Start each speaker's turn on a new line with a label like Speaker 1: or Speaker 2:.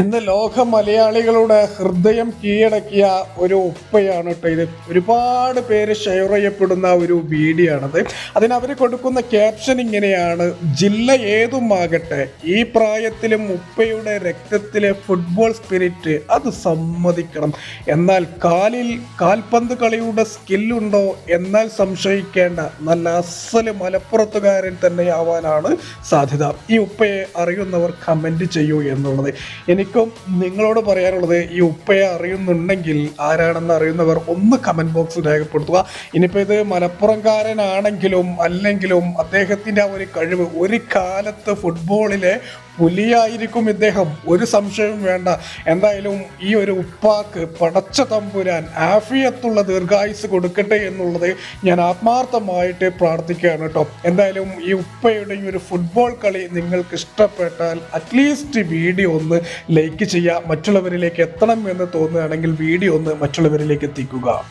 Speaker 1: ഇന്ന് ലോക മലയാളികളുടെ ഹൃദയം കീഴടക്കിയ ഒരു ഉപ്പയാണ് കേട്ടോ ഇത്. ഒരുപാട് പേര് ഷെയർ ചെയ്യപ്പെടുന്ന ഒരു വീഡിയോ ആണത് അവർ കൊടുക്കുന്ന ക്യാപ്ഷൻ ഇങ്ങനെയാണ്. ജില്ല ഏതുമാകട്ടെ ഈ പ്രായത്തിലും ഉപ്പയുടെ രക്തത്തിലെ ഫുട്ബോൾ സ്പിരിറ്റ് അത് സമ്മതിക്കണം. എന്നാൽ കാലിൽ കാൽപന്ത് കളിയുടെ സ്കില്ലുണ്ടോ എന്നാൽ സംശയിക്കേണ്ട. നല്ല അസൽ മലപ്പുറത്തുകാരൻ തന്നെയാവാനാണ് സാധ്യത. ഈ ഉപ്പയെ അറിയുന്നവർ കമന്റ് ചെയ്യൂ എന്നുള്ളത്. എനിക്കും നിങ്ങളോട് പറയാനുള്ളത് ഈ ഉപ്പയെ അറിയുന്നുണ്ടെങ്കിൽ ആരാണെന്ന് അറിയുന്നവർ ഒന്ന് കമന്റ് ബോക്സിൽ രേഖപ്പെടുത്തുക. ഇനിയിപ്പോൾ ഇത് മലപ്പുറംകാരനാണെങ്കിലും അല്ലെങ്കിലും അദ്ദേഹത്തിന്റെ ആ ഒരു കഴിവ് ഒരു കാലത്ത് ഫുട്ബോളിലെ പുലിയായിരിക്കും ഇദ്ദേഹം. ഒരു സംശയവും വേണ്ട. എന്തായാലും ഈ ഒരു ഉപ്പാക്ക് പടച്ച തമ്പുരാൻ ആഫിയത്തുള്ള ദീർഘായുസ് കൊടുക്കട്ടെ എന്നുള്ളത് ഞാൻ ആത്മാർത്ഥമായിട്ട് പ്രാർത്ഥിക്കുകയാണ് കേട്ടോ. എന്തായാലും ഈ ഉപ്പയുടെ ഒരു ഫുട്ബോൾ കളി നിങ്ങൾക്ക് ഇഷ്ടപ്പെട്ടാൽ അറ്റ്ലീസ്റ്റ് വീഡിയോ ഒന്ന് ലൈക്ക് ചെയ്യുക മറ്റുള്ളവരിലേക്ക് എത്തണം എന്ന് തോന്നുകയാണെങ്കിൽ വീഡിയോ ഒന്ന് മറ്റുള്ളവരിലേക്ക് എത്തിക്കുക.